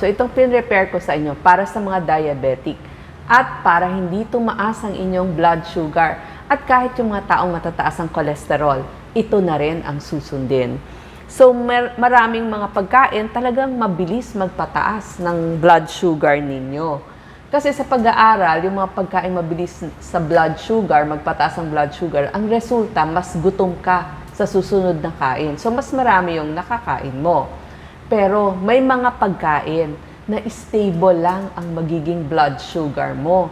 So itong pin-repair ko sa inyo para sa mga diabetic at para hindi tumaas ang inyong blood sugar at kahit yung mga taong matataas ang cholesterol, ito na rin ang susundin. So mer- maraming mga pagkain talagang mabilis magpataas ng blood sugar ninyo. Kasi sa pag-aaral, yung mga pagkain mabilis sa blood sugar, magpataas ang blood sugar, ang resulta, mas gutom ka sa susunod na kain. So, mas marami yung nakakain mo. Pero may mga pagkain na stable lang ang magiging blood sugar mo.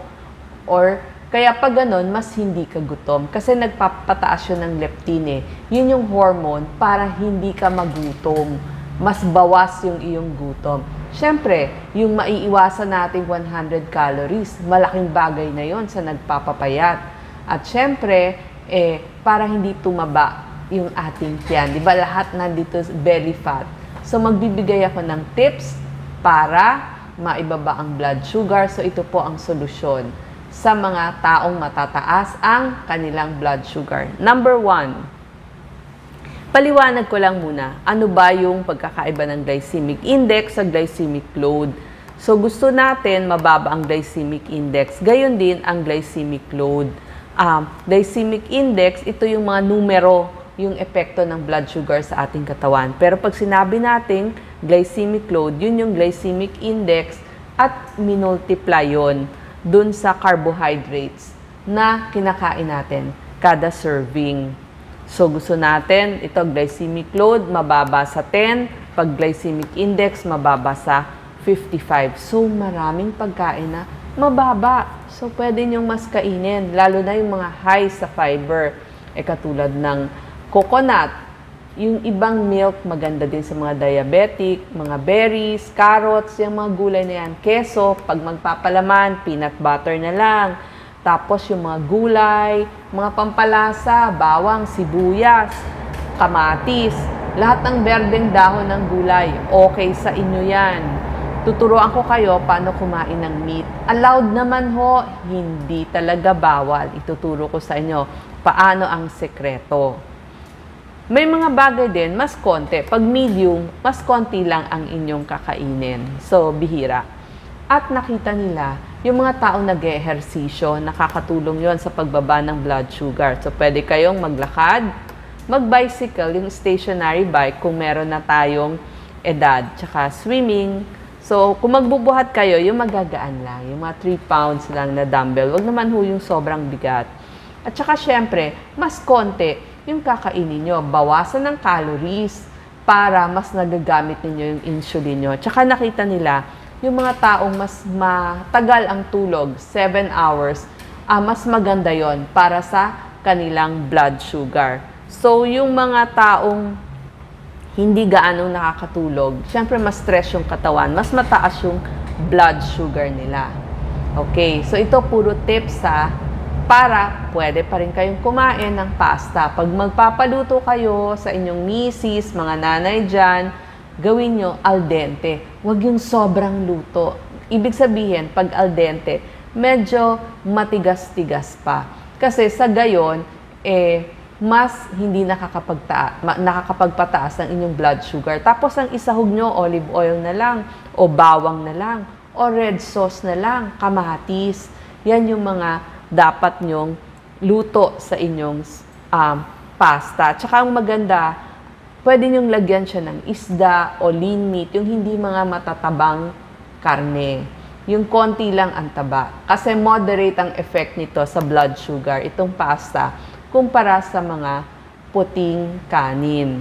Or, kaya pag ganun, mas hindi ka gutom. Kasi nagpapataas yun ng leptin eh. Yun yung hormone para hindi ka magutom. Mas bawas yung iyong gutom. Siyempre, yung maiiwasan nating 100 calories, malaking bagay na yon sa nagpapapayat. At siyempre, eh, para hindi tumaba yung ating tiyan. Di ba lahat nandito belly fat? So, magbibigay ako ng tips para maibaba ang blood sugar. So, ito po ang solusyon sa mga taong matataas ang kanilang blood sugar. Number one, Paliwanag ko lang muna, ano ba yung pagkakaiba ng glycemic index sa glycemic load? So gusto natin mababa ang glycemic index, gayon din ang glycemic load. Um, glycemic index, ito yung mga numero, yung epekto ng blood sugar sa ating katawan. Pero pag sinabi nating glycemic load, yun yung glycemic index at minultiply yun dun sa carbohydrates na kinakain natin kada serving. So gusto natin, ito glycemic load, mababa sa 10. Pag glycemic index, mababa sa 55. So maraming pagkain na mababa. So pwede nyong mas kainin, lalo na yung mga high sa fiber. E katulad ng coconut, yung ibang milk maganda din sa mga diabetic, mga berries, carrots, yung mga gulay na yan. Keso, pag magpapalaman, peanut butter na lang. Tapos yung mga gulay, mga pampalasa, bawang, sibuyas, kamatis, lahat ng berdeng dahon ng gulay, okay sa inyo yan. Tuturuan ko kayo paano kumain ng meat. Allowed naman ho, hindi talaga bawal. Ituturo ko sa inyo paano ang sekreto. May mga bagay din, mas konti. Pag medium, mas konti lang ang inyong kakainin. So, bihira. At nakita nila, yung mga taong nag ehersisyo nakakatulong yon sa pagbaba ng blood sugar. So, pwede kayong maglakad, mag-bicycle, yung stationary bike kung meron na tayong edad, tsaka swimming. So, kung magbubuhat kayo, yung magagaan lang, yung mga 3 pounds lang na dumbbell, wag naman ho yung sobrang bigat. At saka syempre, mas konti yung kakainin nyo. Bawasan ng calories para mas nagagamit ninyo yung insulin nyo. Tsaka nakita nila, yung mga taong mas matagal ang tulog, 7 hours, ah, mas maganda yon para sa kanilang blood sugar. So, yung mga taong hindi gaanong nakakatulog, syempre mas stress yung katawan, mas mataas yung blood sugar nila. Okay, so ito puro tips sa para pwede pa rin kayong kumain ng pasta. Pag magpapaluto kayo sa inyong misis, mga nanay dyan, gawin nyo al dente. Huwag yung sobrang luto. Ibig sabihin, pag al dente, medyo matigas-tigas pa. Kasi sa gayon, eh, mas hindi nakakapagta nakakapagpataas ng inyong blood sugar. Tapos ang isahog nyo, olive oil na lang, o bawang na lang, o red sauce na lang, kamatis. Yan yung mga dapat nyong luto sa inyong um, pasta. Tsaka ang maganda, pwede nyong lagyan siya ng isda o lean meat, yung hindi mga matatabang karne. Yung konti lang ang taba. Kasi moderate ang effect nito sa blood sugar, itong pasta, kumpara sa mga puting kanin.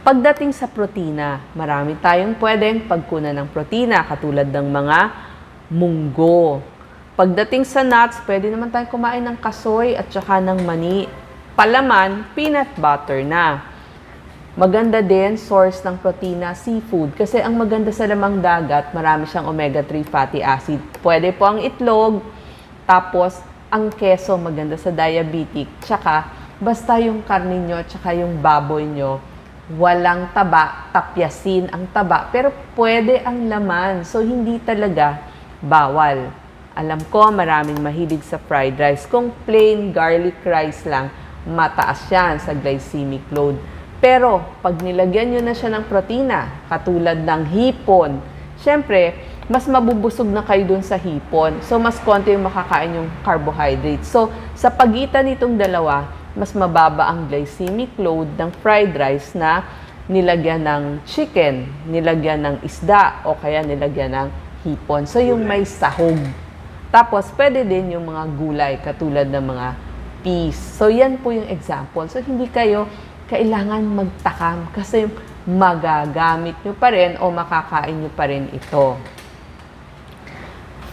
Pagdating sa protina, marami tayong pwedeng pagkunan ng protina, katulad ng mga munggo. Pagdating sa nuts, pwede naman tayong kumain ng kasoy at saka ng mani. Palaman, peanut butter na. Maganda din source ng protina, seafood. Kasi ang maganda sa lamang dagat, marami siyang omega-3 fatty acid. Pwede po ang itlog, tapos ang keso maganda sa diabetic. Tsaka, basta yung karne nyo, tsaka yung baboy nyo, walang taba, tapyasin ang taba. Pero pwede ang laman. So, hindi talaga bawal. Alam ko, maraming mahilig sa fried rice. Kung plain garlic rice lang, mataas yan sa glycemic load. Pero pag nilagyan nyo na siya ng protina, katulad ng hipon, syempre, mas mabubusog na kayo dun sa hipon. So, mas konti yung makakain yung carbohydrates. So, sa pagitan nitong dalawa, mas mababa ang glycemic load ng fried rice na nilagyan ng chicken, nilagyan ng isda, o kaya nilagyan ng hipon. So, yung may sahog. Tapos, pwede din yung mga gulay, katulad ng mga peas. So, yan po yung example. So, hindi kayo kailangan magtakam kasi magagamit nyo pa rin o makakain nyo pa rin ito.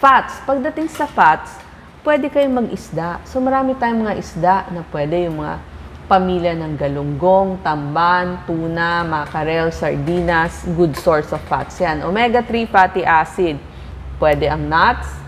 Fats. Pagdating sa fats, pwede kayong mag-isda. So, marami tayong mga isda na pwede yung mga pamilya ng galunggong, tamban, tuna, mackerel, sardinas, good source of fats yan. Omega-3 fatty acid, pwede ang nuts,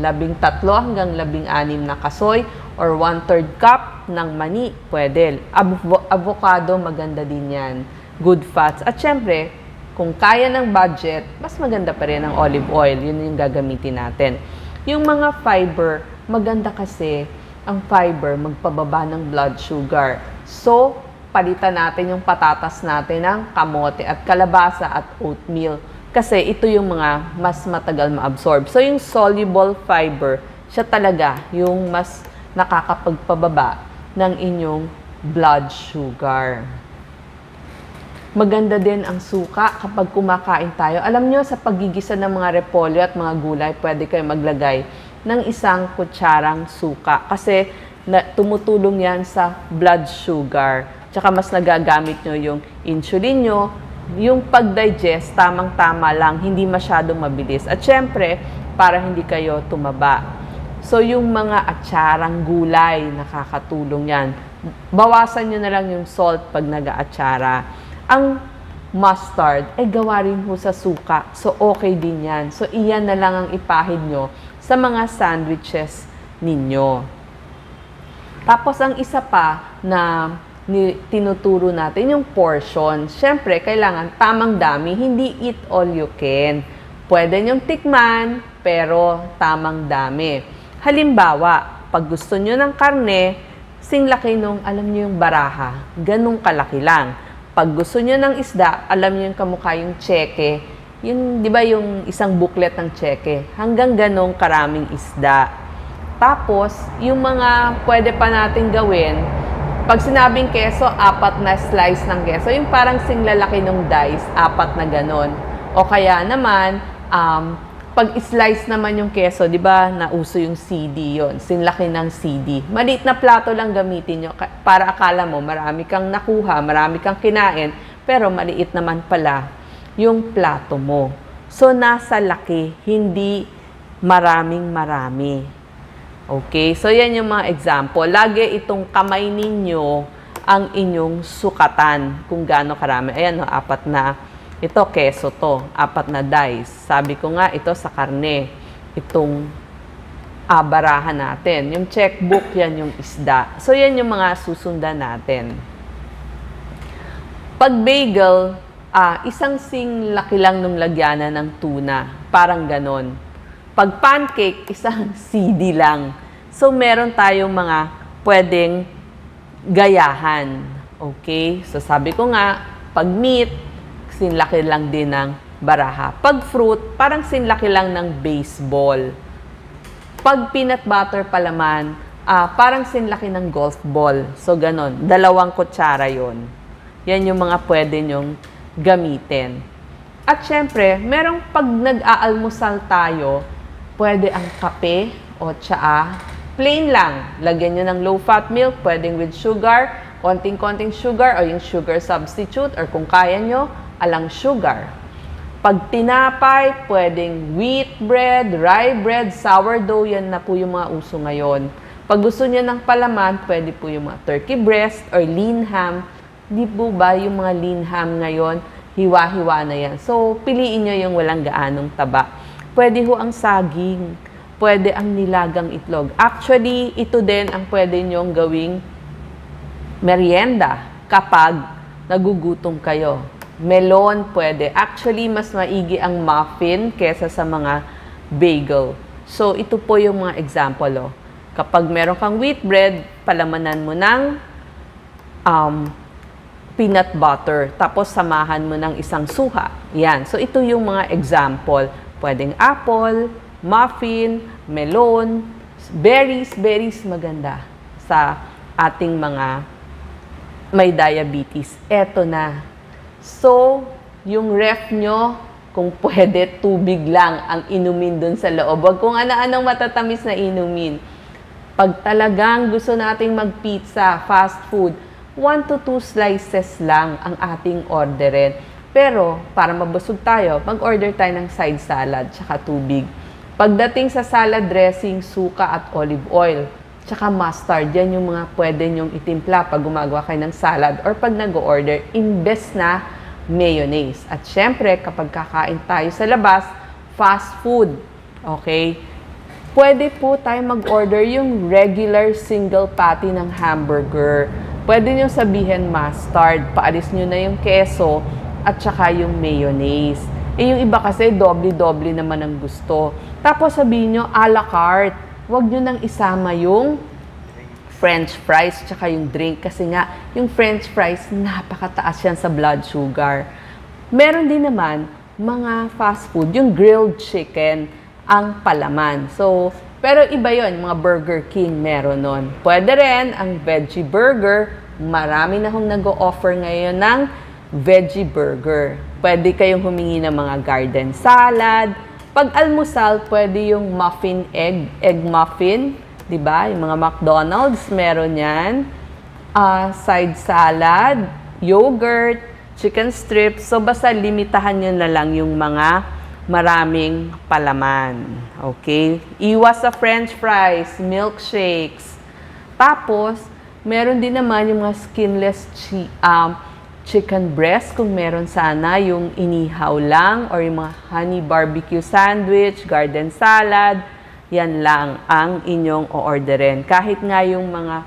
labing tatlo hanggang labing anim na kasoy, or one-third cup ng mani, pwede. Avo- avocado, maganda din yan. Good fats. At syempre, kung kaya ng budget, mas maganda pa rin ang olive oil. Yun yung gagamitin natin. Yung mga fiber, maganda kasi ang fiber magpababa ng blood sugar. So, palitan natin yung patatas natin ng kamote at kalabasa at oatmeal. Kasi ito yung mga mas matagal ma-absorb. So, yung soluble fiber, siya talaga yung mas nakakapagpababa ng inyong blood sugar. Maganda din ang suka kapag kumakain tayo. Alam nyo, sa pagigisa ng mga repolyo at mga gulay, pwede kayo maglagay ng isang kutsarang suka. Kasi na, tumutulong yan sa blood sugar. Tsaka mas nagagamit nyo yung insulin nyo. Yung pag-digest, tamang-tama lang, hindi masyadong mabilis. At syempre, para hindi kayo tumaba. So, yung mga atsarang gulay, nakakatulong yan. Bawasan nyo na lang yung salt pag nag-aatsara. Ang mustard ay gawa rin ho sa suka. So, okay din yan. So, iyan na lang ang ipahid nyo sa mga sandwiches ninyo. Tapos, ang isa pa na ni, tinuturo natin, yung portion. Siyempre, kailangan tamang dami, hindi eat all you can. Pwede nyong tikman, pero tamang dami. Halimbawa, pag gusto nyo ng karne, sing laki nung, alam nyo yung baraha, ganong kalaki lang. Pag gusto nyo ng isda, alam nyo yung kamukha yung tseke, yung, di ba yung isang booklet ng tseke, hanggang ganong karaming isda. Tapos, yung mga pwede pa natin gawin, pag sinabing keso, apat na slice ng keso, yung parang singlalaki ng dice, apat na ganon. O kaya naman, um, pag slice naman yung keso, di ba, nauso yung CD yon sinlaki ng CD. Maliit na plato lang gamitin nyo para akala mo marami kang nakuha, marami kang kinain, pero maliit naman pala yung plato mo. So, nasa laki, hindi maraming marami. Okay, so yan yung mga example. Lagi itong kamay ninyo ang inyong sukatan kung gaano karami. Ayan, no, apat na, ito keso to, apat na dice. Sabi ko nga, ito sa karne, itong abarahan natin. Yung checkbook, yan yung isda. So, yan yung mga susundan natin. Pag bagel, ah, isang sing laki lang nung lagyanan ng tuna. Parang ganon. Pag pancake, isang CD lang. So, meron tayong mga pwedeng gayahan. Okay? So, sabi ko nga, pag meat, sinlaki lang din ng baraha. Pag fruit, parang sinlaki lang ng baseball. Pag peanut butter palaman, ah, parang sinlaki ng golf ball. So, ganon. Dalawang kutsara yon. Yan yung mga pwede nyong gamitin. At syempre, merong pag nag-aalmusal tayo, pwede ang kape o tsaa. Plain lang. Lagyan nyo ng low-fat milk, pwedeng with sugar, konting-konting sugar o yung sugar substitute or kung kaya nyo, alang sugar. Pag tinapay, pwedeng wheat bread, rye bread, sourdough, yan na po yung mga uso ngayon. Pag gusto niya ng palaman, pwede po yung mga turkey breast or lean ham. Di po ba yung mga lean ham ngayon, hiwa-hiwa na yan. So, piliin nyo yung walang gaanong taba. Pwede ho ang saging, pwede ang nilagang itlog. Actually, ito din ang pwede nyong gawing merienda kapag nagugutom kayo. Melon pwede. Actually, mas maigi ang muffin kesa sa mga bagel. So, ito po yung mga example. Oh. Kapag meron kang wheat bread, palamanan mo ng um, peanut butter. Tapos samahan mo ng isang suha. Yan. So ito yung mga example. Pwedeng apple, muffin, melon, berries, berries maganda sa ating mga may diabetes. Eto na. So, yung ref nyo, kung pwede, tubig lang ang inumin dun sa loob. Huwag kung ano-anong matatamis na inumin. Pag talagang gusto nating mag-pizza, fast food, 1 to 2 slices lang ang ating orderin. Pero, para mabusog tayo, mag-order tayo ng side salad, tsaka tubig. Pagdating sa salad dressing, suka at olive oil, tsaka mustard, yan yung mga pwede nyong itimpla pag gumagawa kayo ng salad or pag nag-order, imbes na mayonnaise. At syempre, kapag kakain tayo sa labas, fast food. Okay? Pwede po tayo mag-order yung regular single patty ng hamburger. Pwede nyo sabihin mustard, paalis nyo na yung keso at saka yung mayonnaise. Eh yung iba kasi doble-doble naman ang gusto. Tapos sabihin nyo a la carte. Huwag nyo nang isama yung french fries tsaka yung drink kasi nga yung french fries napakataas yan sa blood sugar. Meron din naman mga fast food, yung grilled chicken ang palaman. So, pero iba yon mga Burger King meron nun. Pwede rin ang veggie burger. Marami na hong nag-o-offer ngayon ng veggie burger. Pwede kayong humingi ng mga garden salad. Pag almusal, pwede yung muffin egg, egg muffin. 'di ba? Yung mga McDonald's meron 'yan. Ah, side salad, yogurt, chicken strips. So basta limitahan niyo na lang yung mga maraming palaman. Okay? Iwas sa french fries, milkshakes. Tapos, meron din naman yung mga skinless chi- um, chicken breast kung meron sana yung inihaw lang or yung mga honey barbecue sandwich, garden salad, yan lang ang inyong o-orderin. Kahit nga yung mga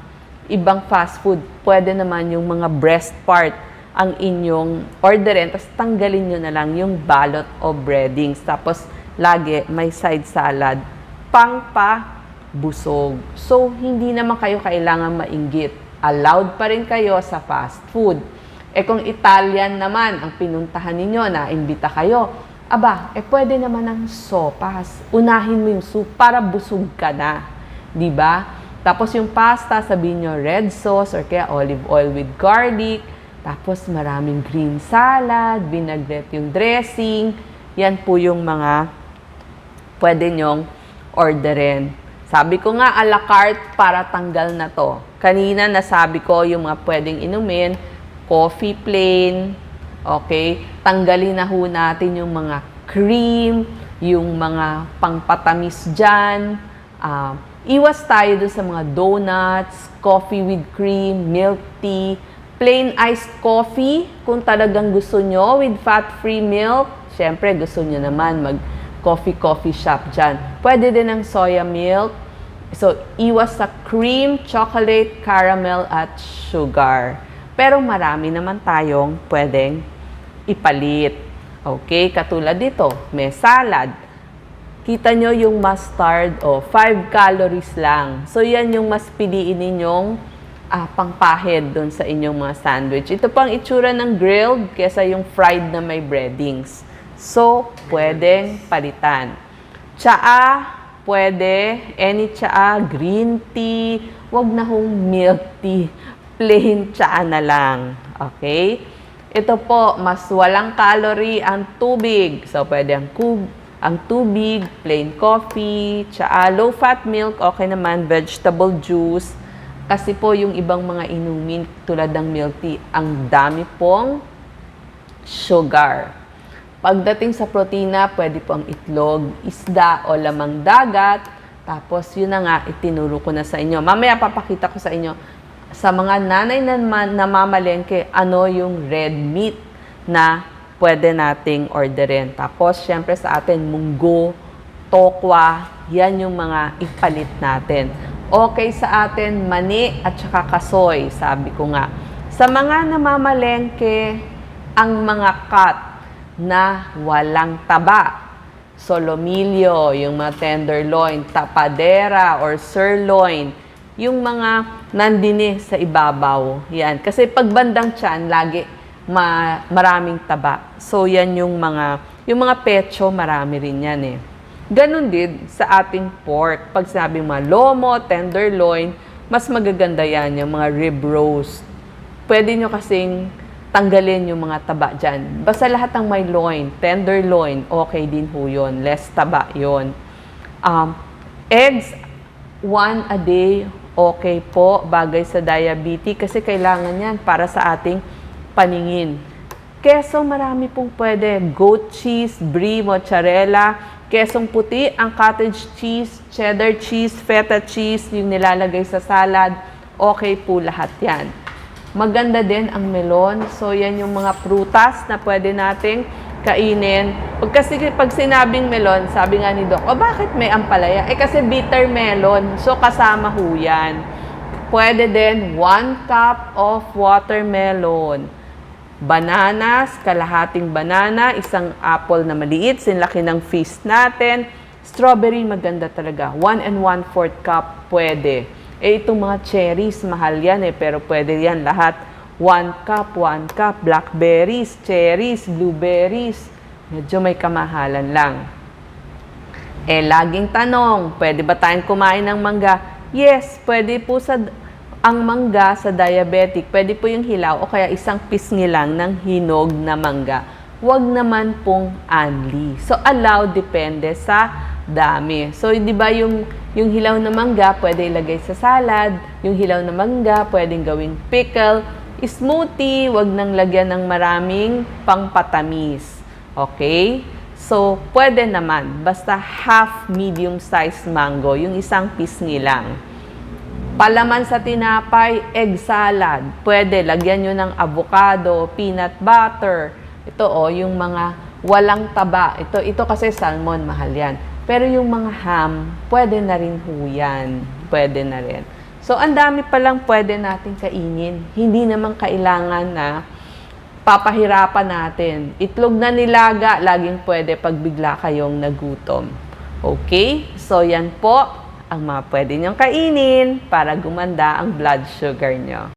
ibang fast food, pwede naman yung mga breast part ang inyong orderin. Tapos tanggalin nyo na lang yung balot o breadings. Tapos lagi may side salad pang pa busog. So, hindi naman kayo kailangan mainggit. Allowed pa rin kayo sa fast food. Eh kung Italian naman ang pinuntahan ninyo na imbita kayo, aba, eh pwede naman ng sopas. Unahin mo yung soup para busog ka na. ba? Tapos yung pasta, sabihin nyo red sauce or kaya olive oil with garlic. Tapos maraming green salad, vinaigrette yung dressing. Yan po yung mga pwede nyong orderin. Sabi ko nga, a la carte para tanggal na to. Kanina nasabi ko yung mga pwedeng inumin, coffee plain, okay? Tanggalin na ho natin yung mga cream, yung mga pangpatamis dyan. Ah, iwas tayo dun sa mga donuts, coffee with cream, milk tea, plain iced coffee. Kung talagang gusto nyo with fat-free milk, syempre gusto nyo naman mag coffee-coffee shop dyan. Pwede din ng soya milk. So, iwas sa cream, chocolate, caramel, at sugar. Pero marami naman tayong pwedeng ipalit. Okay, katulad dito, may salad. Kita nyo yung mustard, o oh, 5 calories lang. So, yan yung mas piliin ninyong ah, pangpahid doon sa inyong mga sandwich. Ito pang itsura ng grilled kesa yung fried na may breadings. So, pwedeng palitan. Tsaa, pwede. Any tsaa, green tea. Wag na hong milk tea. Plain tsaa na lang. Okay? Ito po, mas walang calorie ang tubig. So, pwede ang, kub, ang tubig, plain coffee, tsaa, low-fat milk, okay naman, vegetable juice. Kasi po, yung ibang mga inumin tulad ng milk tea, ang dami pong sugar. Pagdating sa protina, pwede po ang itlog, isda o lamang dagat. Tapos, yun na nga, itinuro ko na sa inyo. Mamaya papakita ko sa inyo sa mga nanay na namamalengke, ano yung red meat na pwede nating orderin. Tapos, syempre sa atin, munggo, tokwa, yan yung mga ipalit natin. Okay sa atin, mani at saka kasoy, sabi ko nga. Sa mga namamalengke, ang mga cut na walang taba. Solomilyo, yung mga tenderloin, tapadera or sirloin, yung mga nandini sa ibabaw. Yan. Kasi pag bandang tiyan, lagi ma- maraming taba. So, yan yung mga, yung mga pecho, marami rin yan eh. Ganon din sa ating pork. Pag sabi mga lomo, tenderloin, mas magaganda yan, yung mga rib roast. Pwede nyo kasing tanggalin yung mga taba dyan. Basta lahat ng may loin, tenderloin, okay din ho yun. Less taba yon. Um, eggs, one a day, okay po, bagay sa diabetes kasi kailangan yan para sa ating paningin. Keso, marami pong pwede. Goat cheese, brie, mozzarella, kesong puti, ang cottage cheese, cheddar cheese, feta cheese, yung nilalagay sa salad, okay po lahat yan. Maganda din ang melon. So, yan yung mga prutas na pwede nating kainin. Pag kasi pag sinabing melon, sabi nga ni Doc, o bakit may ampalaya? Eh kasi bitter melon. So, kasama ho yan. Pwede din 1 cup of watermelon. Bananas, kalahating banana, isang apple na maliit, sinlaki ng feast natin. Strawberry, maganda talaga. 1 and 1 4 cup, pwede. Eh, itong mga cherries, mahal yan eh, pero pwede yan lahat. 1 cup, 1 cup, blackberries, cherries, blueberries. Medyo may kamahalan lang. Eh, laging tanong, pwede ba tayong kumain ng mangga? Yes, pwede po sa ang mangga sa diabetic. Pwede po yung hilaw o kaya isang pisngi lang ng hinog na mangga. Huwag naman pong anli. So, allow depende sa dami. So, di ba yung, yung hilaw na mangga, pwede ilagay sa salad. Yung hilaw na mangga, pwedeng gawing pickle. Smoothie, wag nang lagyan ng maraming pangpatamis. Okay? So, pwede naman. Basta half medium size mango, yung isang pisngi lang. Palaman sa tinapay, egg salad. Pwede, lagyan nyo ng avocado, peanut butter. Ito o, oh, yung mga walang taba. Ito, ito kasi salmon, mahal yan. Pero yung mga ham, pwede na rin ho yan. Pwede na rin. So, ang dami palang pwede natin kainin. Hindi naman kailangan na papahirapan natin. Itlog na nilaga, laging pwede pag bigla kayong nagutom. Okay? So, yan po ang mga pwede niyong kainin para gumanda ang blood sugar niyo.